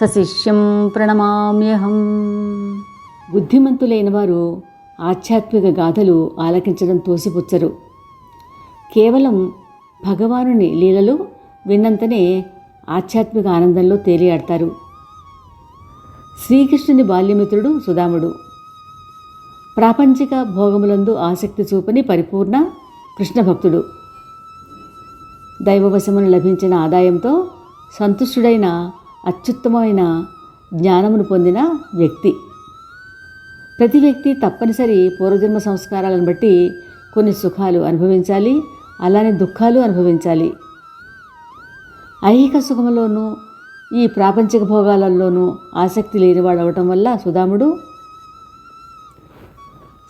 సశిష్యం ప్రణమామ్యహం. బుద్ధిమంతులైన వారు ఆధ్యాత్మిక గాథలు ఆలకించడం తోసిపుచ్చరు. కేవలం భగవానుని లీలలు విన్నంతనే ఆధ్యాత్మిక ఆనందంలో తేలియాడతారు. శ్రీకృష్ణుని బాల్యమిత్రుడు సుదాముడు ప్రాపంచిక భోగములందు ఆసక్తి చూపని పరిపూర్ణ కృష్ణ భక్తుడు దైవవశమును లభించిన ఆదాయంతో సంతుష్టుడైన అత్యుత్తమమైన జ్ఞానమును పొందిన వ్యక్తి. ప్రతి వ్యక్తి తప్పనిసరి పూర్వజన్మ సంస్కారాలను బట్టి కొన్ని సుఖాలు అనుభవించాలి అలానే దుఃఖాలు అనుభవించాలి. ఐహిక సుఖములోనూ ఈ ప్రాపంచిక భోగాలలోనూ ఆసక్తి లేనివాడు అవటం వల్ల సుధాముడు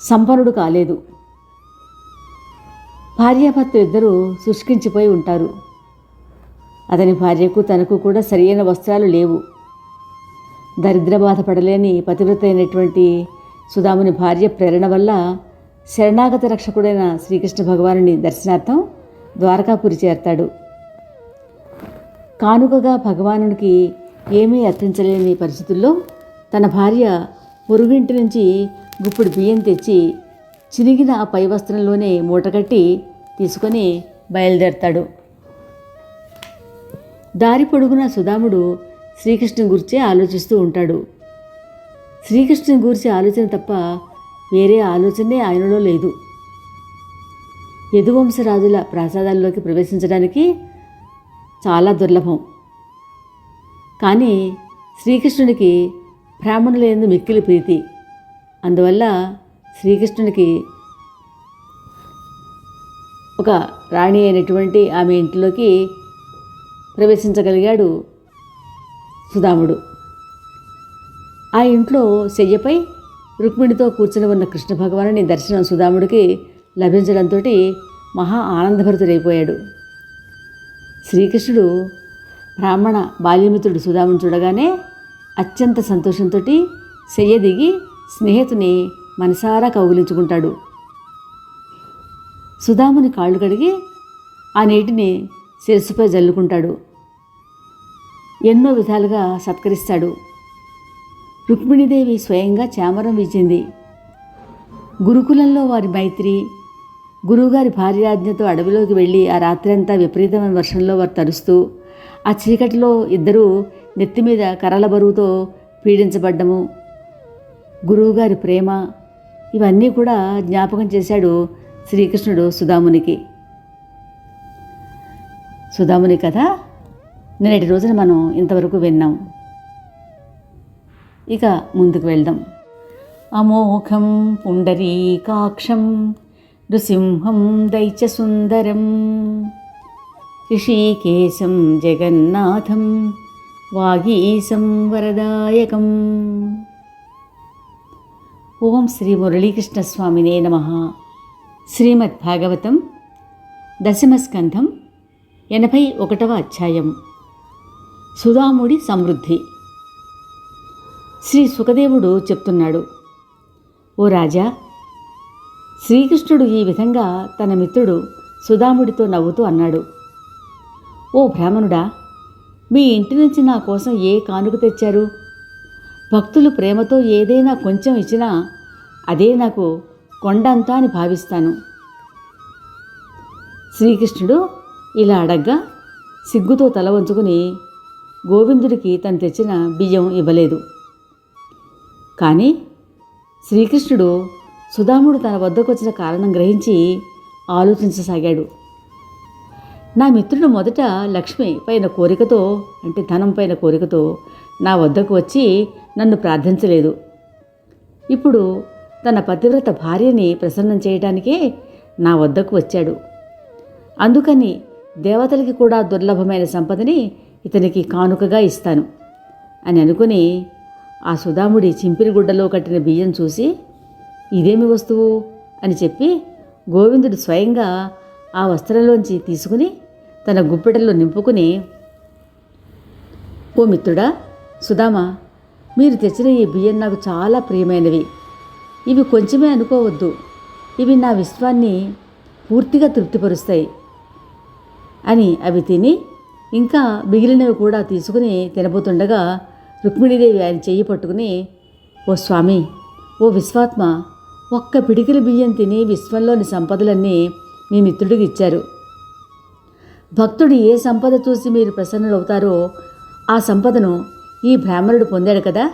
సంపన్నుడు కాలేదు. భార్యాభర్తలు ఇద్దరూ శుష్కించిపోయి ఉంటారు. అతని భార్యకు తనకు కూడా సరియైన వస్త్రాలు లేవు. దరిద్ర బాధపడలేని పతివ్రత అయినటువంటి సుధాముని భార్య ప్రేరణ వల్ల శరణాగత రక్షకుడైన శ్రీకృష్ణ భగవానుని దర్శనార్థం ద్వారకాపురి చేరతాడు. కానుకగా భగవానునికి ఏమీ అర్థించలేని పరిస్థితుల్లో తన భార్య పొరుగింటి నుంచి గుప్పుడు బియ్యం తెచ్చి చిరిగిన ఆ పై వస్త్రంలోనే మూటగట్టి తీసుకొని బయలుదేరతాడు. దారి పొడుగున సుధాముడు శ్రీకృష్ణుని గురించే ఆలోచిస్తూ ఉంటాడు. శ్రీకృష్ణుని గురించి ఆలోచన తప్ప వేరే ఆలోచనే ఆయనలో లేదు. యదువంశరాజుల ప్రాసాదాల్లోకి ప్రవేశించడానికి చాలా దుర్లభం. కానీ శ్రీకృష్ణునికి బ్రాహ్మణులందు మిక్కిలి ప్రీతి. అందువల్ల శ్రీకృష్ణునికి ఒక రాణి అయినటువంటి ఆమె ఇంట్లోకి ప్రవేశించగలిగాడు సుధాముడు. ఆ ఇంట్లో శయ్యపై రుక్మిణితో కూర్చుని ఉన్న కృష్ణ భగవానుని దర్శనం సుధాముడికి లభించడంతో మహా ఆనందభరితుడైపోయాడు. శ్రీకృష్ణుడు బ్రాహ్మణ బాల్యమిత్రుడు సుదాముని చూడగానే అత్యంత సంతోషంతో శయ్య దిగి స్నేహితుని మనసారా కౌగిలించుకుంటాడు. సుధాముని కాళ్ళు కడిగి ఆ నీటిని శిరస్సుపై జల్లుకుంటాడు. ఎన్నో విధాలుగా సత్కరిస్తాడు. రుక్మిణీదేవి స్వయంగా చామరం విచ్చింది గురుకులంలో వారి మైత్రి గురువుగారి భార్యాజ్ఞతో అడవిలోకి వెళ్ళి ఆ రాత్రి అంతా విపరీతమైన వర్షంలో వారు తరుస్తూ ఆ చీకటిలో ఇద్దరూ నెత్తి మీద కర్రల బరువుతో పీడించబడ్డము. గురువుగారి ప్రేమ ఇవన్నీ కూడా జ్ఞాపకం చేశాడు శ్రీకృష్ణుడు సుధామునికి. సుధాముని కథ నేటి రోజున మనం ఇంతవరకు విన్నాం. ఇక ముందుకు వెళ్దాం. అమోఘం పుండరీకాక్షం నృసింహం దైత్యసుందరం ఋషికేశం జగన్నాథం వాగీశం వరదాయకం. ఓం శ్రీ మురళీకృష్ణస్వామినే నమ. శ్రీమద్భాగవతం దశమస్కంధం ఎనభై ఒకటవ అధ్యాయం. సుధాముడి సమృద్ధి. శ్రీ సుఖదేవుడు చెప్తున్నాడు ఓ రాజా శ్రీకృష్ణుడు ఈ విధంగా తన మిత్రుడు సుధాముడితో నవ్వుతూ అన్నాడు ఓ బ్రాహ్మణుడా మీ ఇంటి నుంచి నా కోసం ఏ కానుక తెచ్చారు? భక్తులు ప్రేమతో ఏదైనా కొంచెం ఇచ్చినా అదే నాకు కొండంతా అని భావిస్తాను. శ్రీకృష్ణుడు ఇలా అడగ్గా సిగ్గుతో తల వంచుకుని గోవిందుడికి తను తెచ్చిన బియ్యం ఇవ్వలేదు. కానీ శ్రీకృష్ణుడు సుధాముడు తన వద్దకు వచ్చిన కారణం గ్రహించి ఆలోచించసాగాడు. నా మిత్రుడు మొదట లక్ష్మి పైన కోరికతో అంటే ధనం పైన కోరికతో నా వద్దకు వచ్చి నన్ను ప్రార్థించలేదు. ఇప్పుడు తన పతివ్రత భార్యని ప్రసన్నం చేయడానికే నా వద్దకు వచ్చాడు. అందుకని దేవతలకి కూడా దుర్లభమైన సంపదని ఇతనికి కానుకగా ఇస్తాను అని అనుకుని ఆ సుధాముడి చింపిరి గుడ్డలో కట్టిన బియ్యం చూసి ఇదేమి వస్తువు? అని చెప్పి గోవిందుడు స్వయంగా ఆ వస్త్రంలోంచి తీసుకుని తన గుప్పెటలో నింపుకుని ఓ మిత్రుడా సుధామా మీరు తెచ్చిన ఈ బియ్యం నాకు చాలా ప్రియమైనవి. ఇవి కొంచెమే అనుకోవద్దు. ఇవి నా విశ్వాన్ని పూర్తిగా తృప్తిపరుస్తాయి. అని అవి తిని ఇంకా మిగిలినవి కూడా తీసుకుని తినబోతుండగా రుక్మిణీదేవి ఆయన చెయ్యి పట్టుకుని ఓ స్వామి ఓ విశ్వాత్మ ఒక్క పిడికిలి బియ్యం తిని విశ్వంలోని సంపదలన్నీ మీ మిత్రుడికి ఇచ్చారు. భక్తుడు ఏ సంపద చూసి మీరు ప్రసన్నులవుతారో ఆ సంపదను ఈ బ్రాహ్మణుడు పొందాడు కదా.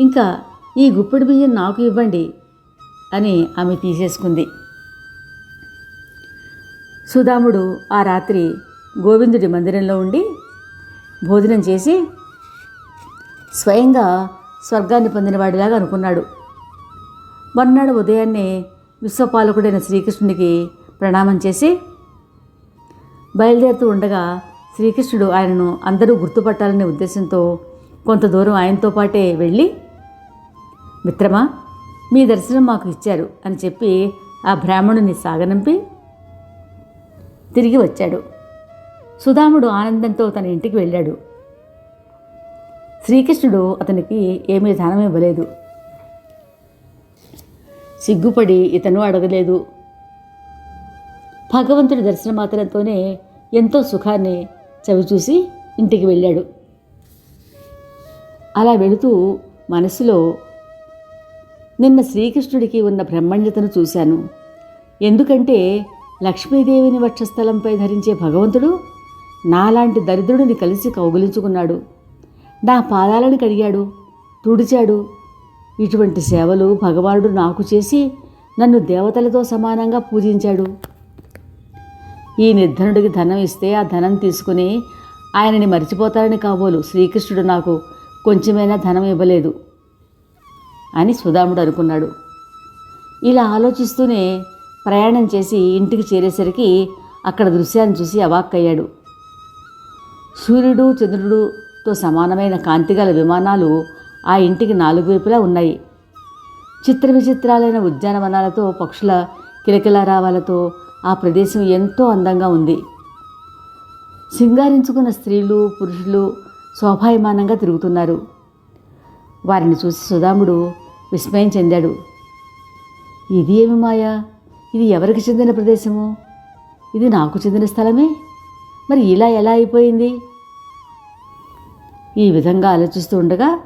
ఇంకా ఈ గుప్పిడి బియ్యం నాకు ఇవ్వండి అని ఆమె తీసేసుకుంది. సుధాముడు ఆ రాత్రి గోవిందుడి మందిరంలో ఉండి భోజనం చేసి స్వయంగా స్వర్గాన్ని పొందినవాడిలాగా అనుకున్నాడు. మర్నాడు ఉదయాన్నే విశ్వపాలకుడైన శ్రీకృష్ణునికి ప్రణామం చేసి బయలుదేరుతూ ఉండగా శ్రీకృష్ణుడు ఆయనను అందరూ గుర్తుపట్టాలనే ఉద్దేశంతో కొంత దూరం ఆయనతో పాటే వెళ్ళి మిత్రమా మీ దర్శనం మాకు ఇచ్చారు అని చెప్పి ఆ బ్రాహ్మణుని సాగనంపి తిరిగి వచ్చాడు. సుధాముడు ఆనందంతో తన ఇంటికి వెళ్ళాడు. శ్రీకృష్ణుడు అతనికి ఏమీ ధనం ఇవ్వలేదు. సిగ్గుపడి ఇతను అడగలేదు. భగవంతుడి దర్శన మాత్రంతోనే ఎంతో సుఖాన్ని చవిచూసి ఇంటికి వెళ్ళాడు. అలా వెళుతూ మనసులో నిన్న శ్రీకృష్ణుడికి ఉన్న బ్రహ్మణ్యతను చూశాను. ఎందుకంటే లక్ష్మీదేవిని వక్షస్థలంపై ధరించే భగవంతుడు నాలాంటి దరిద్రుడిని కలిసి కౌగులించుకున్నాడు. నా పాదాలను కడిగాడు తుడిచాడు. ఇటువంటి సేవలు భగవానుడు నాకు చేసి నన్ను దేవతలతో సమానంగా పూజించాడు. ఈ నిర్ధనుడికి ధనం ఇస్తే ఆ ధనం తీసుకుని ఆయనని మర్చిపోతారని కాబోలు శ్రీకృష్ణుడు నాకు కొంచెమైనా ధనం ఇవ్వలేదు అని సుధాముడు అనుకున్నాడు. ఇలా ఆలోచిస్తూనే ప్రయాణం చేసి ఇంటికి చేరేసరికి అక్కడ దృశ్యాన్ని చూసి అవాక్కయ్యాడు. సూర్యుడు చంద్రుడుతో సమానమైన కాంతిగల విమానాలు ఆ ఇంటికి నాలుగు వైపులా ఉన్నాయి. చిత్ర విచిత్రాలైన ఉద్యానవనాలతో పక్షుల కిలకిలారావాలతో ఆ ప్రదేశం ఎంతో అందంగా ఉంది. సింగారించుకున్న స్త్రీలు పురుషులు శోభాయమానంగా తిరుగుతున్నారు. వారిని చూసి సుధాముడు విస్మయం చెందాడు. ఇది ఏమి మాయా? ఇది ఎవరికి చెందిన ప్రదేశము? ఇది నాకు చెందిన స్థలమే? మరి ఇలా ఎలా అయిపోయింది? ఈ విధంగా ఆలోచిస్తూ ఉండగా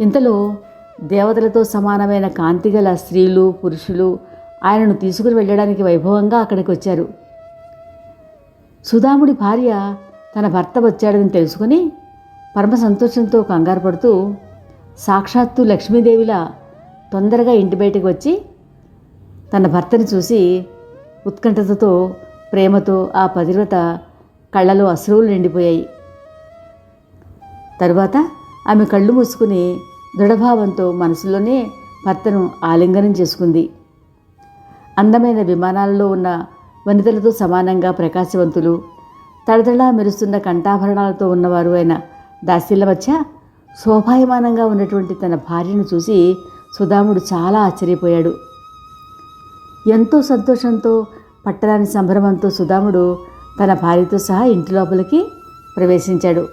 ఇంతలో దేవతలతో సమానమైన కాంతిగల స్త్రీలు పురుషులు ఆయనను తీసుకుని వెళ్ళడానికి వైభవంగా అక్కడికి వచ్చారు. సుధాముడి భార్య తన భర్త వచ్చాడని తెలుసుకుని పరమ సంతోషంతో కంగారు పడుతూ సాక్షాత్తు లక్ష్మీదేవిలా తొందరగా ఇంటి బయటకు వచ్చి తన భర్తని చూసి ఉత్కంఠతతో ప్రేమతో ఆ పతివ్రత కళ్ళలో అశ్రువులు నిండిపోయాయి. తరువాత ఆమె కళ్ళు మూసుకుని దృఢభావంతో మనసులోనే భర్తను ఆలింగనం చేసుకుంది. అందమైన విమానాలలో ఉన్న వనితలతో సమానంగా ప్రకాశవంతులు తడతడా మెరుస్తున్న కంఠాభరణాలతో ఉన్నవారు అయిన దాసీల మధ్య శోభాయమానంగా ఉన్నటువంటి తన భార్యను చూసి సుధాముడు చాలా ఆశ్చర్యపోయాడు. ఎంతో సంతోషంతో పట్టరాని సంభ్రమంతో సుధాముడు తన భార్యతో సహా ఇంటి లోపలికి ప్రవేశించాడు.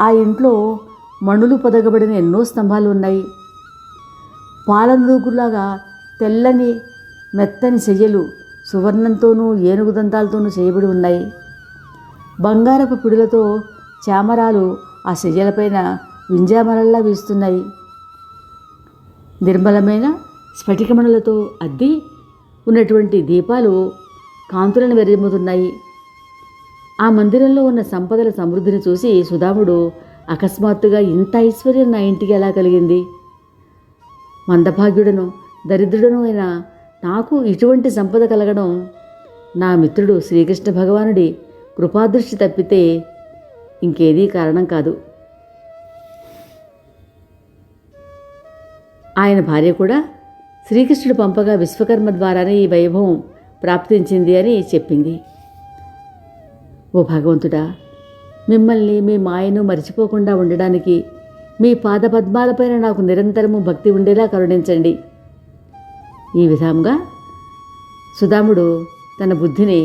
ఆ ఇంట్లో మణులు పొదగబడిన ఎన్నో స్తంభాలు ఉన్నాయి. పాలనూగులాగా తెల్లని మెత్తని శయ్యలు సువర్ణంతోనూ ఏనుగు దంతాలతోనూ చేయబడి ఉన్నాయి. బంగారపు పిడులతో చామరాలు ఆ శయ్యలపైన వింజామరల్లా వీస్తున్నాయి. నిర్మలమైన స్ఫటికమణులతో అద్ది ఉన్నటువంటి దీపాలు కాంతులను వెర్రిమ్ముతున్నాయి ఆ మందిరంలో ఉన్న సంపదల సమృద్ధిని చూసి సుధాముడు అకస్మాత్తుగా ఇంత ఐశ్వర్యం నా ఇంటికి ఎలా కలిగింది? మందభాగ్యుడను దరిద్రుడను అయిన నాకు ఇటువంటి సంపద కలగడం నా మిత్రుడు శ్రీకృష్ణ భగవానుడి కృపాదృష్టి తప్పితే ఇంకేదీ కారణం కాదు. ఆయన భార్య కూడా శ్రీకృష్ణుడు పంపగా విశ్వకర్మ ద్వారానే ఈ వైభవం ప్రాప్తించింది అని చెప్పింది. ఓ భగవంతుడా మిమ్మల్ని మీ మాయను మరిచిపోకుండా ఉండడానికి మీ పాదపద్మాలపైన నాకు నిరంతరము భక్తి ఉండేలా కరుణించండి. ఈ విధంగా సుధాముడు తన బుద్ధిని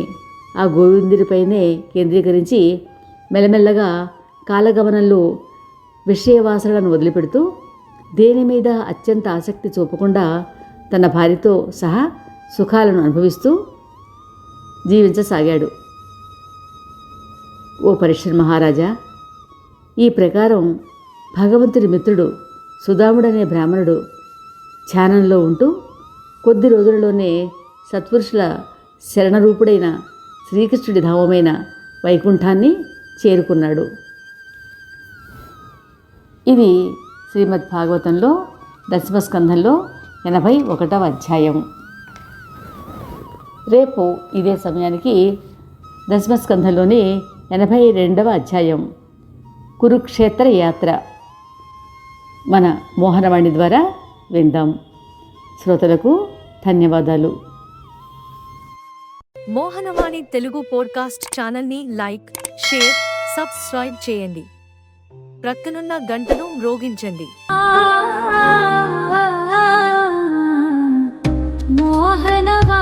ఆ గోవిందుడిపైనే కేంద్రీకరించి మెల్లమెల్లగా కాలగమనంలో విషయవాసనలను వదిలిపెడుతూ దేని మీద అత్యంత ఆసక్తి చూపకుండా తన భార్యతో సహా సుఖాలను అనుభవిస్తూ జీవించసాగాడు. ఓ పరీక్ష మహారాజా ఈ ప్రకారం భగవంతుడి మిత్రుడు సుధాముడనే బ్రాహ్మణుడు ధ్యానంలో ఉంటూ కొద్ది రోజులలోనే సత్పురుషుల శరణరూపుడైన శ్రీకృష్ణుడి ధామమైన వైకుంఠాన్ని చేరుకున్నాడు. ఇది శ్రీమద్ భాగవతంలో దశమస్కంధంలో ఎనభై ఒకటవ అధ్యాయం. రేపు ఇదే సమయానికి దశమస్కంధంలోని ఎనభై రెండవ అధ్యాయం. కురుక్షేత్ర యాత్ర. మన మోహనవాణి ద్వారా విందాం. శ్రోతలకు ధన్యవాదాలు. మోహనవాణి తెలుగు పోడ్కాస్ట్ ఛానల్ని లైక్ షేర్ సబ్స్క్రైబ్ చేయండి. ప్రక్కనున్న గంటను మ్రోగించండి. ఆ वाहनवा